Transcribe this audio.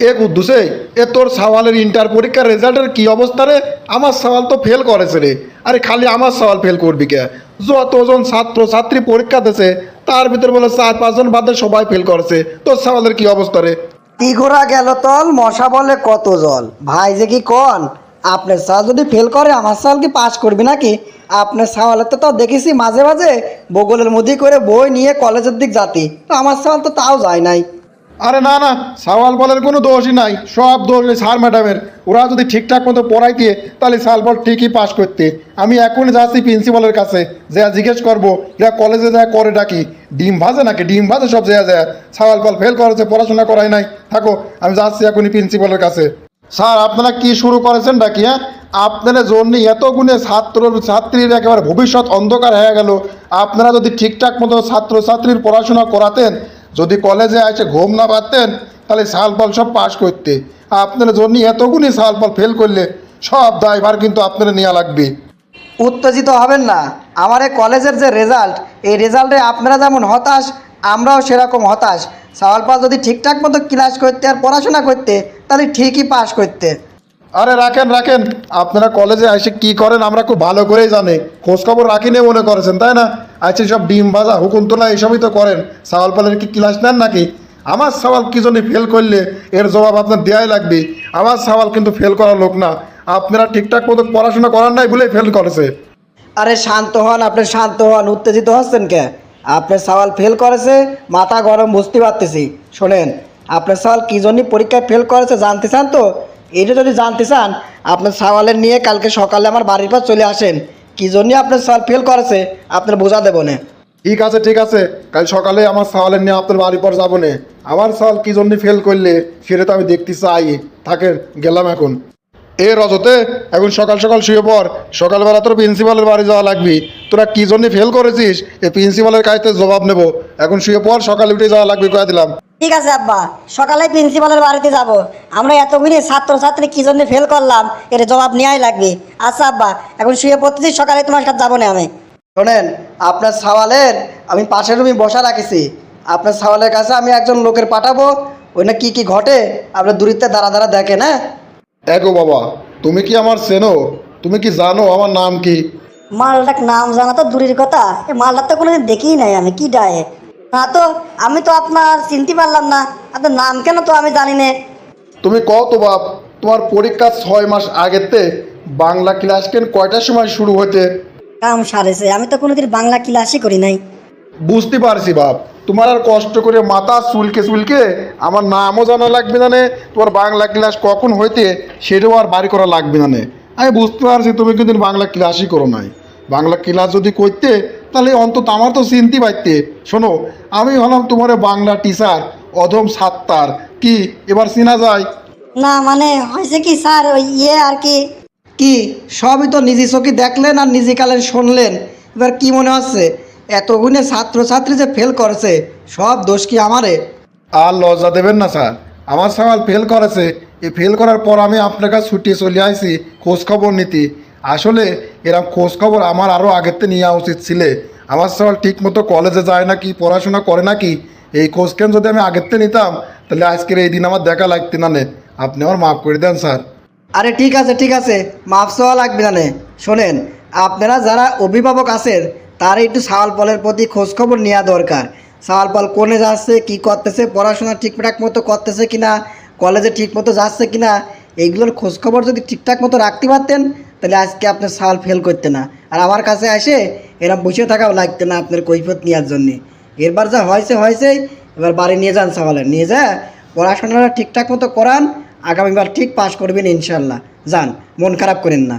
এ কুদ্দুসে এ তোর সওয়ালের ইন্টার পরীক্ষার রেজাল্টের কি অবস্থা রে? আমার সওয়াল তো ফেল করেছে রে। আরে খালি আমার সওয়াল ফেল করবি কে? যতজন ছাত্র ছাত্রী পরীক্ষা দিছে, তার ভিতর বলে চার পাঁচজন বাদে সবাই ফেল করেছে। তোর সওয়ালের কি অবস্থা রে? তিঘোরা গেল তল, মশা বলে কত জল? ভাই যে কি কন? আপনার সাল যদি ফেল করে, আমার সাল কি পাস করবি নাকি? আপনার সাওয়ালে তো তাও দেখেছি মাঝে মাঝে বগলের মধ্যে করে বই নিয়ে কলেজের দিক যাতি। তো আমার সাল তো তাও যায় নাই। আরে না না, সওয়াল বলের কোনো দোষই নাই, সব দোষ স্যার ম্যাডামের। ওরা যদি ঠিকঠাক মতো পড়াইতে, তাহলে সাল বল ঠিকই পাস করতে। আমি এখনই যাচ্ছি প্রিন্সিপালের কাছে যে জিজ্ঞেস করব যা কলেজে যা করে ডাকি ডিম ভাজে নাকি? ডিম ভাজে সব যায় যায়? সাওয়াল বল ফেল করেছে, পড়াশোনা করাই নাই। থাকো, আমি যাচ্ছি এখনই প্রিন্সিপালের কাছে। স্যার, আপনারা কি শুরু করেছেন ডাকি হ্যাঁ? আপনাদের জন্য এত গুণে ছাত্র, ছাত্রীর একেবারে ভবিষ্যৎ অন্ধকার হয়ে গেল। আপনারা যদি ঠিকঠাক মতো ছাত্র ছাত্রীর পড়াশোনা করাতেন যদি কলেজে এসে ঘুম না পারতেন তাহলে সাল পাল সব পাস করতে। আপনার জন্য এতগুলি সাল পাল ফেল করলে সব দায়ভার কিন্তু আপনারা নেওয়া লাগবে। উত্তেজিত হবেন না। আমার এই কলেজের যে রেজাল্ট এই রেজাল্টে আপনারা যেমন হতাশ আমরাও সেরকম হতাশ। সওয়াল পাল যদি ঠিকঠাক মতো ক্লাস করতে আর পড়াশোনা করতে তাহলে ঠিকই পাস করতে। আরে রাখেন রাখেন। আপনারা কলেজে এসে কি করেন আমরা খুব ভালো করেই জানি। খোঁজখবর রাখিনি মনে করেছেন তাই না? আচ্ছা সব ডিম ভাজা হুকুম তোলা এইসবই তো করেন। সওয়াল পালের কি ক্লাস নেন নাকি? আমার সওয়াল কি জন্য ফেল করলে? এর জবাব আপনার দেওয়াই লাগবে। আমার সওয়াল কিন্তু ফেল করার লোক না। আপনারা ঠিকঠাক মতো পড়াশোনা করার নাই বলেই ফেল করেছে। আরে, শান্ত হন, আপনি শান্ত হন, উত্তেজিত হচ্ছেন কে? আপনার সওয়াল ফেল করেছে, মাথা গরম, বুঝতে পারতেছি। শোনেন, আপনার সওয়াল কী জন্য পরীক্ষায় ফেল করেছে জানতে চান তো? এটা যদি জানতে চান, আপনার সওয়ালের নিয়ে কালকে সকালে আমার বাড়ির পর চলে আসেন। কী জন্য আপনার সওয়াল ফেল করেছে আপনার বোঝা দেবো না। ঠিক আছে ঠিক আছে। কাল সকালে আমার সওয়ালের নিয়ে আপনার বাড়ির পর যাব নে। আমার সওয়াল কি জন্য ফেল করলে সেটা তো আমি দেখতে চাই থাকেন গেলাম এখন। এ রজতে এখন সকাল সকাল শুয়ে পর সকালবেলা তোর প্রিন্সিপালের বাড়ি যাওয়া লাগবি। তোরা কি জন্য ফেল করেছিস? এই প্রিন্সিপালের কাছে জবাব নেব। এখন শুয়ে পর সকালে উঠে যাওয়া লাগবে কয়ে দিলাম। ঠিক আছে আব্বা সকালে প্রিন্সিপালের বাড়িতে যাব। আমরা এতগুলি ছাত্রছাত্রী কি জন্য ফেল করলাম এর জবাব নেওয়াই লাগবে। আচ্ছা আব্বা এখন শুয়ে পড়তেছি সকালে তোমার সাথে যাব না আমি। শোনেন আপনার সওয়ালের আমি পাশের রুমে বসা রাখেছি। আপনার সওয়ালের কাছে আমি একজন লোকের পাঠাবো ওই না কী কী ঘটে আপনার দূরিত্বে দাঁড়া দাঁড়া দেখেন হ্যাঁ? এগো বাবা তুমি কি আমার চেনো? তুমি কি জানো আমার নাম কি? মালটার নাম জানা তো দূরের কথা। এই মালটা তো কোনোদিন দেখিই নাই আমি কি ডায়ে না তো আমি তো আপনার চিনতে পারলাম না। আপনার নাম কেন তো আমি জানি না। তুমি কও তো বাপ তোমার পরীক্ষা ছয় মাস আগেতে বাংলা ক্লাস কেন কয়টার সময় শুরু হতে কাম সারেছে আমি তো কোনোদিন বাংলা ক্লাসই করি নাই। বুঝতে পারছি বাপ। তোমার আর কষ্ট করে মাথা চুলকে চুলকে আমার নামও জানা লাগবে না নে, তোমার বাংলা ক্লাস কখন হইতে সেটাও আর বাড়ি করা লাগবে না নে। আমি বুঝতে পারছি তুমি কিন্তু বাংলা ক্লাসই করো নাই। বাংলা ক্লাস যদি করতে তাহলে অন্তত আমার তো চিনতে পারতে শোনো আমি হলাম তোমার বাংলা টিচার অধম সাত্তার। কি এবার চেনা যায়? না মানে হয়েছে কি স্যার ওই ইয়ে আর কি কি? সবই তো নিজে চোখে দেখলেন আর নিজে কালেন শুনলেন। এবার কি মনে হচ্ছে? এতগুণে ছাত্রছাত্রী যে ফেল করেছে, সব দোষ কি আমারে? আর লজ্জা দেবেন না, স্যার। আমার সওয়াল ফেল করেছে। এই ফেল করার পর আমি আপনার কাছে ছুটিয়ে চলে আসি খোঁজ খবর নিতে। আসলে এরকম খোঁজ খবর আমার আরও আগের থেকে নেওয়া উচিত ছিলে। আমার সওয়াল ঠিক মতো কলেজে যায় না কি পড়াশোনা করে নাকি? এই খোঁজ কেন যদি আমি আগের থেকে নিতাম, তাহলে আজকের এই দিন আমার দেখা লাগতে না নে। আপনি আমার মাফ করে দেন, স্যার। আরে ঠিক আছে ঠিক আছে। মাপ চাওয়া লাগবে না শোনেন, আপনারা যারা অভিভাবক আছেন, তারা একটু সাওয়াল পলের প্রতি খোঁজখবর নেওয়া দরকার। সাওয়াল পল কোনে যাচ্ছে, কি করতেছে, পড়াশোনা ঠিকঠাক মতো করতেছে কিনা, কলেজে ঠিক মতো যাচ্ছে কিনা, এইগুলোর খোঁজখবর যদি ঠিকঠাক মতো রাখতে পারতেন, তাহলে আজকে আপনার সাল ফেল করতে না। আর আমার কাছে আসে এরা বসে থাকাও লাগতে না আপনার কৈফত নেওয়ার জন্যে। এরবার যা হয়েছে হয়েছে এবার বাড়ি নিয়ে যান সাওয়ালের নিয়ে যা, পড়াশোনাটা ঠিকঠাক মতো করান আগামীবার ঠিক পাশ করবেন ইনশাল্লাহ। যান মন খারাপ করেন না।